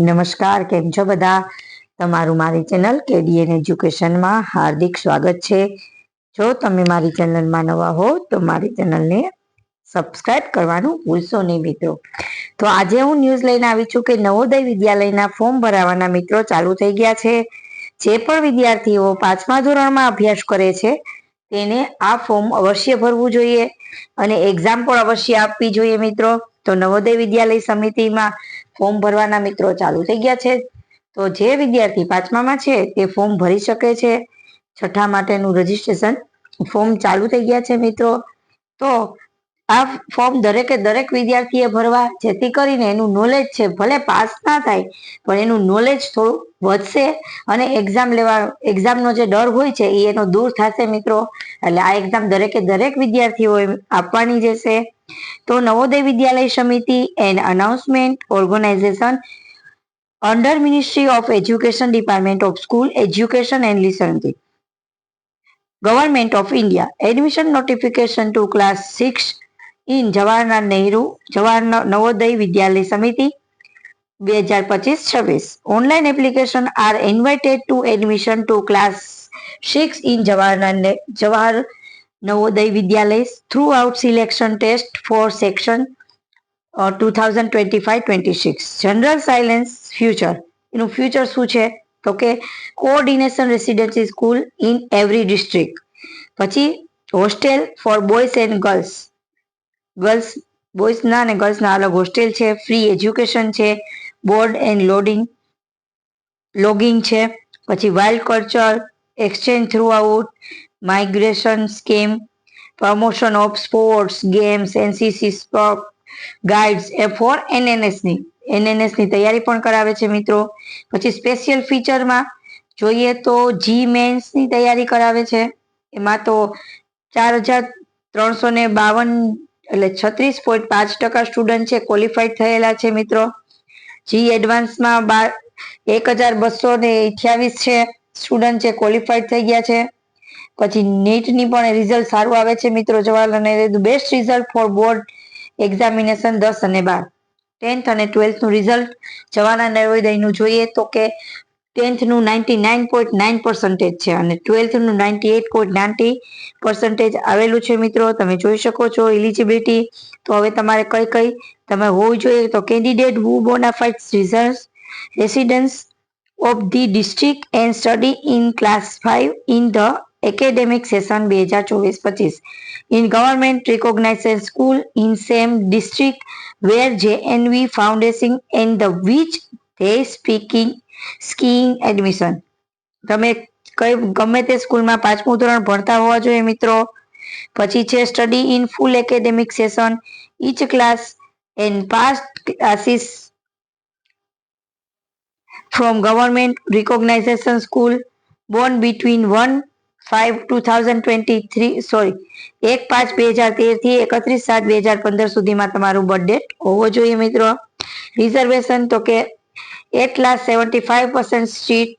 નમસ્કાર, કેમ છો બધા? તમારું મારી ચેનલ કેડીએન એજ્યુકેશનમાં હાર્દિક સ્વાગત છે. જો તમે મારી ચેનલમાં નવા હો, તો મારી ચેનલને સબસ્ક્રાઇબ કરવાનું ભૂલશો નહીં મિત્રો. તો આજે હું ન્યૂઝ લઈને આવી છું કે નવોદય વિદ્યાલયના ફોર્મ ભરાવાના મિત્રો ચાલુ થઈ ગયા છે. જે પણ વિદ્યાર્થીઓ પાંચમા ધોરણમાં અભ્યાસ કરે છે, તેને આ ફોર્મ અવશ્ય ભરવું જોઈએ અને એક્ઝામ પણ અવશ્ય આપવી જોઈએ મિત્રો. તો નવોદય વિદ્યાલય સમિતિમાં ફોર્મ ભરવાના મિત્રો ચાલુ થઈ ગયા છે. તો જે વિદ્યાર્થી પાંચમામાં છે, તે ફોર્મ ભરી શકે છે. છઠ્ઠા માટેનું રજીસ્ટ્રેશન ફોર્મ ચાલુ થઈ ગયા છે મિત્રો. તો આ ફોર્મ દરેકે દરેક વિદ્યાર્થીએ ભરવા, જેથી કરીને એનું નોલેજ છે, ભલે પાસ ના થાય, પણ એનું નોલેજ થોડું વધશે અને એક્ઝામ લેવા એક્ઝામનો જે ડર હોય છે, એ એનો દૂર થશે મિત્રો. એટલે આ એક્ઝામ દરેકે દરેક વિદ્યાર્થીઓએ આપવાની જશે તો Navodaya Vidyalaya Samiti and announcement organization under ministry of education department of school education and લિસનથી government of India admission notification to class six in Jawaharlal Nehru Jawahar Navodaya Vidyalaya Samiti બે હજાર પચીસ છવ્વીસ online application are invited to admission to class six in Jawaharlal Jawahar Navodaya Vidyalaya throughout selection test for section two thousand twenty five twenty six general silence future એનું future શું છે? તો કે coordination residency school in every district પછી hostel for boys and girls girls બોયઝના અને ગર્લ્સના અલગ hostel છે. ફ્રી એજ્યુકેશન છે. બોર્ડ એન્ડ લોડિંગ લોગિંગ છે. પછી wild culture exchange throughout migration scheme promotion of sports games NCC sport guides A for એનએનએસની એનએનએસની તૈયારી પણ કરાવે છે મિત્રો. પછી સ્પેશિયલ ફીચરમાં જોઈએ તો જી મેન્સની તૈયારી કરાવે છે. એમાં તો ચાર હજાર ત્રણસો ને બાવન એટલે છત્રીસ પોઈન્ટ પાંચ ટકા સ્ટુડન્ટ છે ક્વોલિફાઈડ થયેલા છે મિત્રો. જી એડવાન્સમાં બાર, એક હજાર બસો ને અઠ્યાવીસ છે સ્ટુડન્ટ છે ક્વોલિફાઈડ થઈ ગયા છે. પછી નીટની પણ રિઝલ્ટ સારું આવે છે મિત્રો Jawaharlal Nehru best result for board examination દસ અને બાર. ટેન્થ અને ટ્વેલ્થનું રિઝલ્ટ જવાહરલાલ નવોદયનું જોઈએ તો કે ટેન્થનું ninety nine point nine percentage છે અને ટ્વેલ્થનું ninety eight point ninety percentage આવેલું છે મિત્રો. તમે જોઈ શકો છો એલિજિબિલિટી તો હવે તમારે કઈ કઈ તમે હોવું જોઈએ તો candidate who bonafide result residence of the district and study in class five in the academic session બે હજાર ચોવીસ પચીસ. In government recognized school in same district where J N V foundation and the which they speaking seeking admission તમે કઈ, ગમે તે સ્કૂલમાં પાંચમું ધોરણ ભણતા હોવા જોઈએ મિત્રો. પછી છે study in full academic session each class and passed classes from government recognization school born between one five two thousand twenty three sorry એક પાંચ બે હજાર તેરથી એકત્રીસ સાત બે હજાર પંદર સુધીમાં તમારું બર્થ ડેટ હોવો જોઈએ મિત્રો. રિઝર્વેશન તો કે at last seventy five percent seat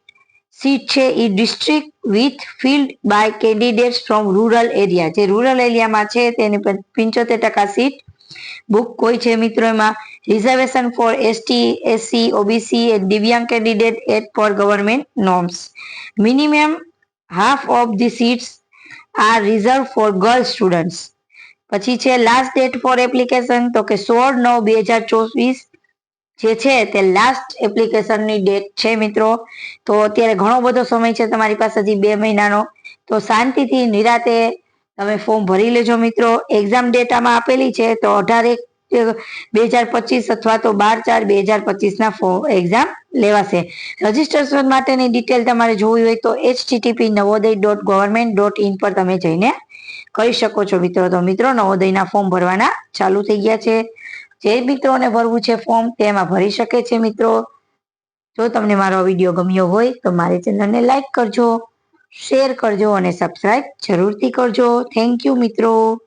seat છે એ district with filled by candidates from rural area જે રૂરલ એરિયામાં છે તેની પંચોતેર ટકા સીટ બુક કોઈ છે મિત્રો એમાં. Reservation for ST SC OBC દિવ્યાંગ candidate at for government norms minimum half of the seats are reserve for girl students પછી છે લાસ્ટ ડેટ ફોર એપ્લિકેશન તો કે સોળ નવ બે હજાર ચોવીસ જે છે, તે લાસ્ટ એપ્લિકેશનની ડેટ છે, મિત્રો. તો અત્યારે ઘણો બધો સમય છે તમારી પાસે હજી બે મહિનાનો. તો શાંતિથી, નિરાતે તમે ફોર્મ ભરી લેજો, મિત્રો. એક્ઝામ ડેટામાં આપેલી છે, તો અઢાર એક, બે હજાર પચીસ અથવા તો બાર ચાર, બે હજાર પચીસના એક્ઝામ લેવાશે. રજીસ્ટ્રેશન માટેની ડિટેલ તમારે જોવી હોય તો HTTP Navodaya dot government dot in પર તમે જઈને કરી શકો છો મિત્રો. તો મિત્રો, નવોદયના ફોર્મ ભરવાના ચાલુ થઈ ગયા છે. જે મિત્રોને ભરવું છે ફોર્મ તેમાં ભરી શકે છે મિત્રો. જો તમને મારો વીડિયો ગમ્યો હોય, તો મારી ચેનલને લાઈક કરજો શેર કરજો અને સબસ્ક્રાઈબ જરૂરથી કરજો. થેન્ક યુ મિત્રો.